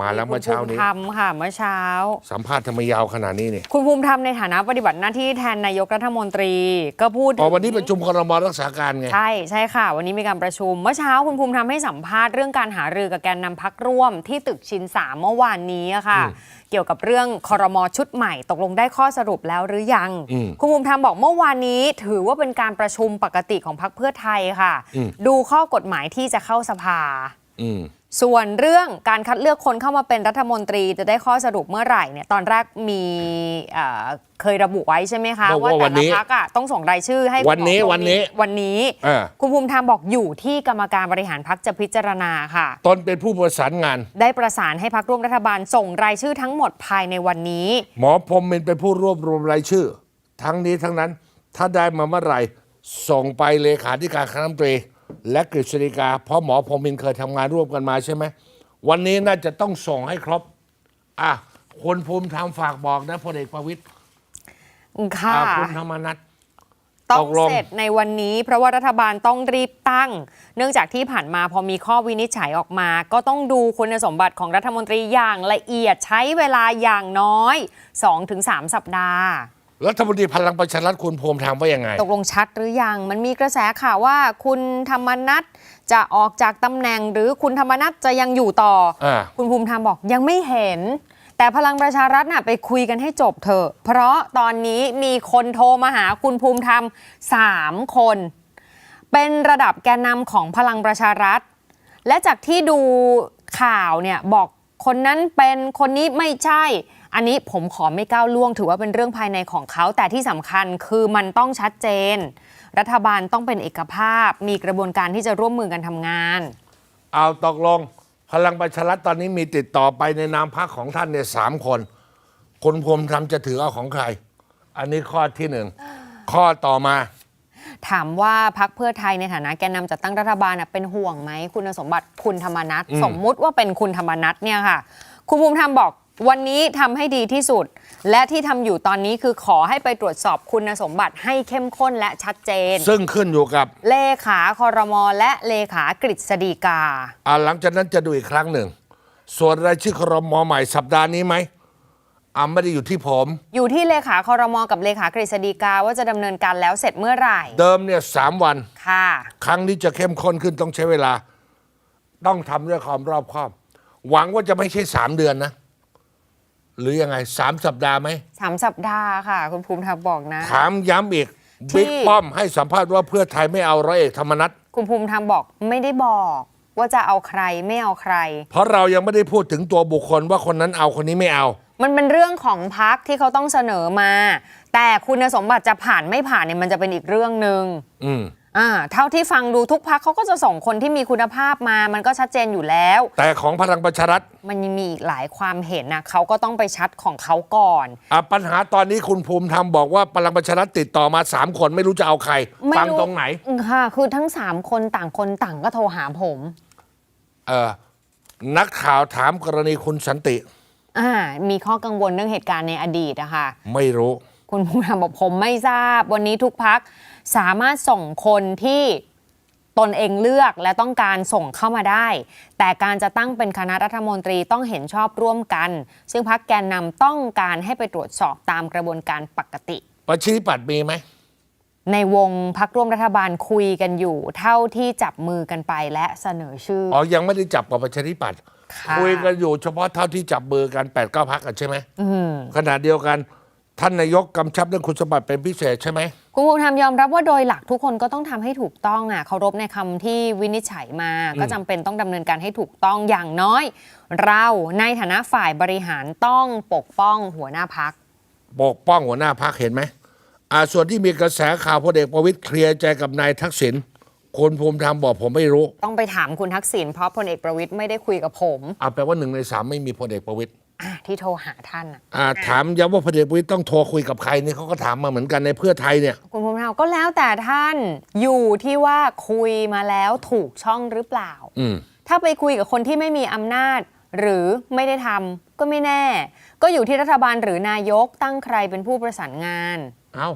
มาแล้วเมื่อเช้านี้คุณภูมิธรรมค่ะเมื่อเช้า สัมภาษณ์ทำไมยาวขนาดนี้เนี่ยคุณภูมิธรรมในฐานะปฏิบัติหน้าที่แทนนายกรัฐมนตรีก็พูดถึงอ๋อวันนี้ประชุมครมรักษาการไง ใช่ใช่ค่ะ วันนี้มีการประชุม เมื่อเช้าคุณภูมิธรรมให้สัมภาษณ์เรื่องการหารือกับแกนนำพักร่วมที่ตึกชินสามเมื่อวานนี้อะค่ะอืมเกี่ยวกับเรื่องคอรมอชุดใหม่ ตกลงได้ข้อสรุปแล้วหรือยังอืมคุณภูมิธรรมบอกเมื่อวานนี้ ถือว่าเป็นการประชุมปกติของพรรคเพื่อไทยค่ะอืมดูข้อกฎหมายที่จะเข้าสภาอืม ส่วนเรื่องการคัดเลือกคนเข้ามาเป็นรัฐมนตรีจะได้ข้อสรุปเมื่อไหร่เนี่ยตอนแรกมีเอ่อเคยระบุไว้ใช่ไหมคะบอกว่าว่าวัแต่นนี้ละพักอะต้องส่งรายชื่อให้วันนี้คุณหมอวันนี้วันนี้อ่าคุณภูมิธรรมบอกอยู่ที่กรรมการบริหารพักจะพิจารณาค่ะ ตนเป็นผู้ประสานงาน ได้ประสานให้พักร่วมรัฐบาลส่งรายชื่อทั้งหมดภายในวันนี้ หมอพรหมเป็นผู้รวบรวมรายชื่อ ทั้งนี้ทั้งนั้นถ้าได้มาเมื่อไหร่ส่งไปเลขาธิการคณะรัฐมนตรี และกฤษฎีกา เพราะหมอพรหมินเคยทำงานร่วมกันมาใช่ไหม วันนี้น่าจะต้องส่งให้ครบ อะคุณภูมิธรรมฝากบอกนะพลเอกประวิตยค่ะ อะคุณธรรมนัฐ ต้อตงกลง เสร็จในวันนี้เพราะว่ารัฐบาลต้องรีบตั้ง เนื่องจากที่ผ่านมาพอมีข้อวินิจฉัยออกมา ก็ต้องดูคุณสมบัติของรัฐมนตรีอย่างละเอียดใช้เวลาอย่างน้อย 2-3 สัปดาห์ รัฐมนตรีพลังประชารัฐคุณภูมิธรรมว่ายังไง ตกลงชัดหรือยัง มันมีกระแสข่าวว่าคุณธรรมนัฐจะออกจากตำแหน่ง หรือคุณธรรมนัฐจะยังอยู่ต่ออาคุณภูมิธรรมบอกยังไม่เห็น แต่พลังประชารัฐน่ะไปคุยกันให้จบเถอะเพราะตอนนี้มีคนโทรมาหาคุณภูมิธรรมสามคน เป็นระดับแกนนำของพลังประชารัฐ และจากที่ดูข่าวเนี่ยบอก คนนั้นเป็นคนนี้ไม่ใช่ อันนี้ผมขอไม่ก้าวล่วง ถือว่าเป็นเรื่องภายในของเขา แต่ที่สำคัญคือมันต้องชัดเจน รัฐบาลต้องเป็นเอกภาพ มีกระบวนการที่จะร่วมมือกันทำงาน เอาตกลง พลังประชารัฐตอนนี้มีติดต่อไปในนามพรรคของท่านเนี่ยสามคนคุณภูมิธรรมจะถือเอาของใคร อันนี้ข้อที่หนึ่ง ข้อต่อมา ถามว่าพักเพื่อไทยในฐานะแกนนำจัดตั้งรัฐบาลน่ะเป็นห่วงไหมคุณสมบัติคุณธรรมนัฐอืมสมมุติว่าเป็นคุณธรรมนัฐเนี่ยค่ะ คุณภูมิธรรมบอกวันนี้ทำให้ดีที่สุด และที่ทำอยู่ตอนนี้คือขอให้ไปตรวจสอบคุณสมบัติให้เข้มข้นและชัดเจน ซึ่งขึ้นอยู่กับ เลขาคอรมอและเลขากฤษฎีกาอ่าหลังจากนั้นจะดูอีกครั้งหนึ่ง ส่วนรายชื่อครมใหม่สัปดาห์นี้ไหม อ่าไม่ได้อยู่ที่ผม อยู่ที่เลขาคอรมอกับเลขากฤษฎีกาว่าจะดำเนินการแล้วเสร็จเมื่อไหร่ เดิมเนี่ยสามวัน ค่ะ ครั้งนี้จะเข้มข้นขึ้นต้องใช้เวลา ต้องทำด้วยความรอบคอบ หวังว่าจะไม่ใช่สามเดือนนะ หรือยังไงสามสัปดาห์ไหม สามสัปดาห์ค่ะ คุณภูมิธรรมบอกนะ ถามย้ำอีกที่ บิ๊กป้อมให้สัมภาษณ์ว่าเพื่อไทยไม่เอาร้อยเอกธรรมนัฐคุณภูมิธรรมบอกไม่ได้บอก ว่าจะเอาใครไม่เอาใคร เพราะเรายังไม่ได้พูดถึงตัวบุคคลว่าคนนั้นเอาคนนี้ไม่เอา มันเป็นเรื่องของพักที่เขาต้องเสนอมา แต่คุณสมบัติจะผ่านไม่ผ่านเนี่ยมันจะเป็นอีกเรื่องหนึ่งอืมอ่าเท่าที่ฟังดูทุกพักเขาก็จะส่งคนที่มีคุณภาพมา มันก็ชัดเจนอยู่แล้ว แต่ของพลังประชารัฐมันยังมีอีกหลายความเห็นนะเขาก็ต้องไปชัดของเขาก่อน อะปัญหาตอนนี้คุณภูมิธรรมบอกว่าพลังประชารัฐติดต่อมาสามคนไม่รู้จะเอาใคร ไม่ฟังรู้ตรงไหน ค่ะ คือทั้ง 3 คนต่างคนต่างก็โทรหาผม เออนักข่าวถามกรณีคุณสันติ อ่ามีข้อกังวลเรื่องเหตุการณ์ในอดีตนะคะไม่รู้ คุณภูมิธรรมบอกผมไม่ทราบ วันนี้ทุกพักสามารถส่งคนที่ตนเองเลือกและต้องการส่งเข้ามาได้ แต่การจะตั้งเป็นคณะรัฐมนตรีต้องเห็นชอบร่วมกัน ซึ่งพักแกนนำต้องการให้ไปตรวจสอบตามกระบวนการปกติ ประชาธิปัตย์มีไหม ในวงพักร่วมรัฐบาลคุยกันอยู่ เท่าที่จับมือกันไปและเสนอชื่ออ๋อ ยังไม่ได้จับกับประชาธิปัตย์ค่ะคุยกันอยู่เฉพาะเท่าที่จับมือกัน8ปดเก้าพักกันใช่ไหมอืมขณะเดียวกันท่านนายกกำชับเรื่องคุณสมบัติเป็นพิเศษใช่ไหม คุณภูมิธรรมยอมรับว่าโดยหลักทุกคนก็ต้องทำให้ถูกต้องอะเคารพในคำที่วินิจฉัยมา ก็จำเป็นต้องดำเนินการให้ถูกต้องอย่างน้อย เราในฐานะฝ่ายบริหารต้องปกป้องหัวหน้าพัก ปกป้องหัวหน้าพักเห็นไหมอ่าส่วนที่มีกระแสข่าวพลเอกประวิตยเคลียร์ใจกับนายทักษิณ คุณภูมิธรรมบอกผมไม่รู้ต้องไปถามคุณทักษิณเพราะพลเอกประวิตยไม่ได้คุยกับผมอ่าแปลว่าหนึ่งในสามไม่มีพลเอกประวิตยอะที่โทรหาท่านอะอ่าถามย้ำว่าพลเอกประวิตยต้องโทรคุยกับใครนี่เขาก็ถามมาเหมือนกันในเพื่อไทยเนี่ย คุณภูมิธรรมก็แล้วแต่ท่านอยู่ที่ว่าคุยมาแล้วถูกช่องหรือเปล่า อืม ถ้าไปคุยกับคนที่ไม่มีอำนาจ หรือไม่ได้ทำก็ไม่แน่ ก็อยู่ที่รัฐบาลหรือนายกตั้งใครเป็นผู้ประสานงาน เอา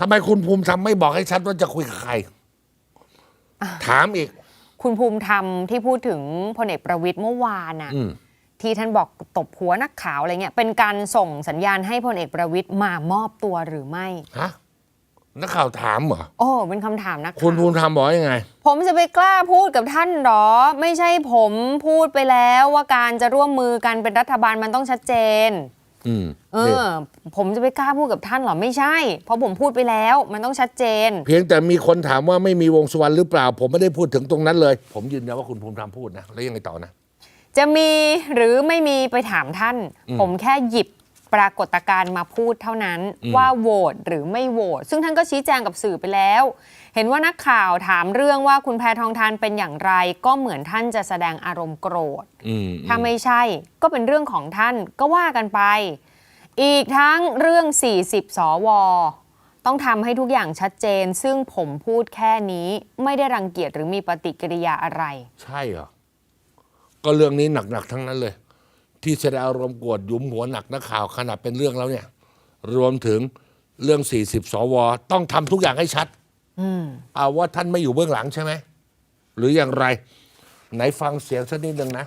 ทำไมคุณภูมิธรรมไม่บอกให้ชัดว่าจะคุยกับใคร ถามอีก คุณภูมิธรรมที่พูดถึงพลเอกประวิตยเมื่อวานน่ะ อืม ที่ท่านบอกตบหัวนักข่าวอะไรเงี้ย เป็นการส่งสัญญาณให้พลเอกประวิตยมามอบตัวหรือไม่ ฮะ นักข่าวถามเหรอ โอ้ เป็นคำถามนักคุณข่าว ภูมิธรรมบอกยังไง ผมจะไปกล้าพูดกับท่านหรอ ไม่ใช่ผมพูดไปแล้วว่าการจะร่วมมือกันเป็นรัฐบาลมันต้องชัดเจนอืม เอนี่อผมจะไปกล้าพูดกับท่านเหรอไม่ใช่ เพราะผมพูดไปแล้วมันต้องชัดเจน เพียงแต่มีคนถามว่าไม่มีวงสุวรรณหรือเปล่า ผมไม่ได้พูดถึงตรงนั้นเลย ผมยืนยันว่าคุณภูมิธรรมพูดนะ แล้วยังไงต่อนะ จะมีหรือไม่มีไปถามท่าน ผมแค่หยิบ ปรากฏการณ์มาพูดเท่านั้นอืมว่าโหวตหรือไม่โหวตซึ่งท่านก็ชี้แจงกับสื่อไปแล้ว เห็นว่านักข่าวถามเรื่องว่าคุณแพทองทานเป็นอย่างไร ก็เหมือนท่านจะแสดงอารมณ์โกรธอืมถ้าไม่ใช่ก็เป็นเรื่องของท่านก็ว่ากันไป อีกทั้งเรื่อง 40 สวต้องทำให้ทุกอย่างชัดเจน ซึ่งผมพูดแค่นี้ไม่ได้รังเกียจหรือมีปฏิกิริยาอะไร ใช่เหรอ ก็เรื่องนี้หนักๆทั้งนั้นเลย ที่แสดงอารมณ์กวดหยุมหัวหนักนักข่าวขนาดเป็นเรื่องแล้วเนี่ย รวมถึงเรื่อง 40 สว ต้องทำทุกอย่างให้ชัดอืมเอาว่าท่านไม่อยู่เบื้องหลังใช่ไหม หรืออย่างไร ไหนฟังเสียงสักนิดหนึ่งนะ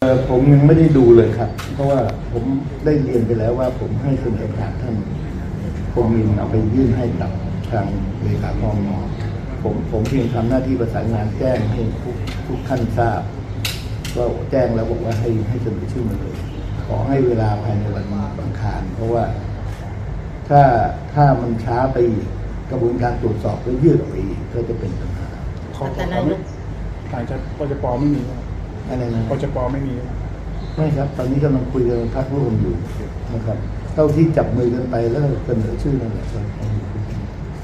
เอ่อผมยังไม่ได้ดูเลยครับ เพราะว่าผมได้เรียนไปแล้วว่าผมให้เสนอผ่านท่านพงมินเอาไปยื่นให้กับทางเลขาคมผมผมเพียงทำหน้าที่ประสานงานแจ้งให้ทุกทุกท่านทราบ ก็แจ้งแล้วบอกว่าให้ให้เสนอชื่อมาเลย ขอให้เวลาภายในวันบังคาร เพราะว่าถ้าถ้ามันช้าไปอีกกระบวนการตรวจสอบก็ยืดออกไปอีกก็จะเป็นปัญหาเขาเขาไม่ต่างจากปจปไม่มีครับอะไรนะปจปไม่มีไม่ครับ ตอนนี้กำลังคุยกับพักร่วมอยู่นะครับเท่าที่จับมือกันไปแล้วเสนอชื่อนั่นแหละครับ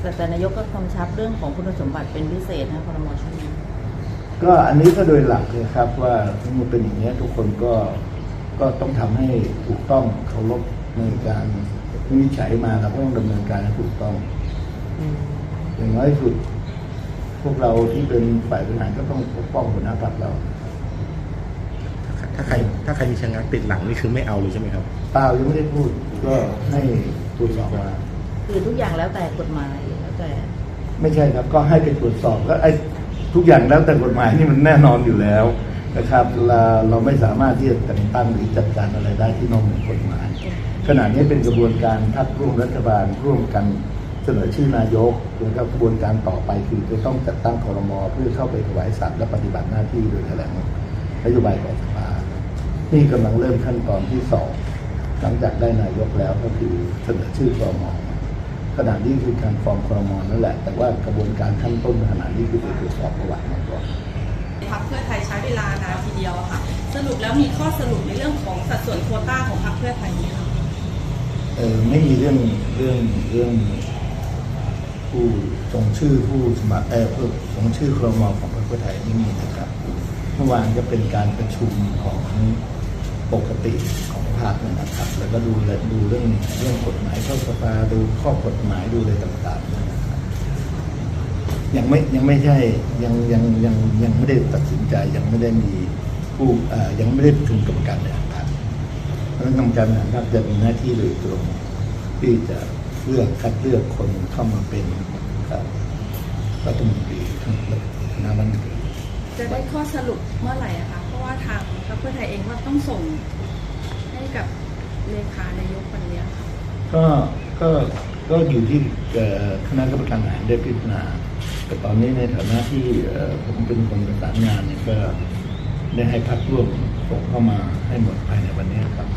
แต่แต่นายกก็กำชับเรื่องของคุณสมบัติเป็นพิเศษนะคอรมอชุดนี้ ก็อันนี้ก็โดยหลักเลยครับว่าถ้ามันเป็นอย่างนี้ยทุกคนก็ก็ต้องทำให้ถูกต้องเคารพในการวินิจฉัยมาเราก็ต้องดำเนินการให้ถูกต้องอย่างน้อยสุด พวกเราที่เป็นฝ่ายบริหารก็ต้องปกป้องหัวหน้าพรรคเรา ถ้าใคร ถ้าใครมีชะงักติดหลังนี่คือไม่เอาเลยใช่ไหมครับเปล่ายังไม่ได้พูด ก็ให้ตรวจสอบมาคือทุกอย่างแล้วแต่กฎหมายแล้วแต่ ไม่ใช่ครับ ก็ให้ไปตรวจสอบก็ไอ้ ทุกอย่างแล้วแต่กฎหมายนี่มันแน่นอนอยู่แล้วนะครับเราเราไม่สามารถที่จะแต่งตั้งหรือจัดการอะไรได้ที่นอกเหนือกฎหมายขณะนี้เป็นกระบวนการพักร่วมรัฐบาลร่วมกันเสนอชื่อนายกแล้วก็กระบวนการต่อไปคือจะต้องจัดตั้งคอรมอเพื่อเข้าไปถวายสัตย์และปฏิบัติหน้าที่โดยแถลงนโยบายของสภานี่กำลังเริ่มขั้นตอนที่สองหลังจากได้นายกแล้วก็คือเสนอชื่อคอรมอ ขณะนี้คือการฟอร์มครมนั่นแหละ แต่ว่ากระบวนการขั้นต้นขณะนี้คือไปตรวจสอบประวัติมาก่อนพรรคเพื่อไทยใช้เวลานานทีเดียวอะค่ะ สรุปแล้วมีข้อสรุปในเรื่องของสัดส่วนโควต้าของพรรคเพื่อไทยไหมคะเออไม่มีเรื่องเรื่องเรื่องผู้ส่งชื่อผู้สมัครเออผู้ส่งชื่อครมของพรรคเพื่อไทยไม่มีนะครับ เมื่อวานก็เป็นการประชุมของ ปกติของพรรคนะครับ แล้วก็ดูดูเรื่องเรื่องกฎหมายเข้าสภาดูข้อกฎหมายดูอะไรต่างๆนะครับยังไม่ยังไม่ใช่ยังยังยังยังไม่ได้ตัดสินใจยังไม่ได้มีผู้ยังไม่ได้ประชุมกรรมการบริหารพรรคเพราะฉะนั้นกรรมการบริหารพรรคจะมีหน้าที่โดยตรง ที่จะเลือกคัดเลือกคนเข้ามาเป็นครับรัฐมนตรีทั้งคณะรัฐมนตรีจะได้ข้อสรุปเมื่อไหร่อะคะเพราะว่าทาง เพื่อไทยเองว่าต้องส่งให้กับเลขานายกวันนี้ค่ะก็ก็ก็อยู่ที่คณะกรรมการบริหารได้พิจารณาแต่ตอนนี้ในฐานะที่ผมเป็นคนประสานงานเนี่ยก็ได้ให้พักร่วมส่งเข้ามาให้หมดภายในวันนี้ครับ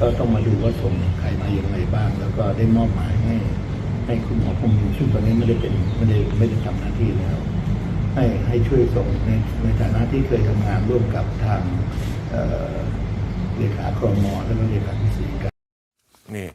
ก็ต้องมาดูว่าส่งใครมาอย่างไรบ้าง แล้วก็ได้มอบหมายให้ให้คุณหมอพงศ์ซึ่งตอนนี้ไม่ได้เป็นไม่ได้ไม่ได้ทำหน้าที่แล้ว ให้ให้ช่วยส่งในในฐานะที่เคยทำงานร่วมกับทาง เอ่อเลขาครมอแล้วก็เลขาธิการนี่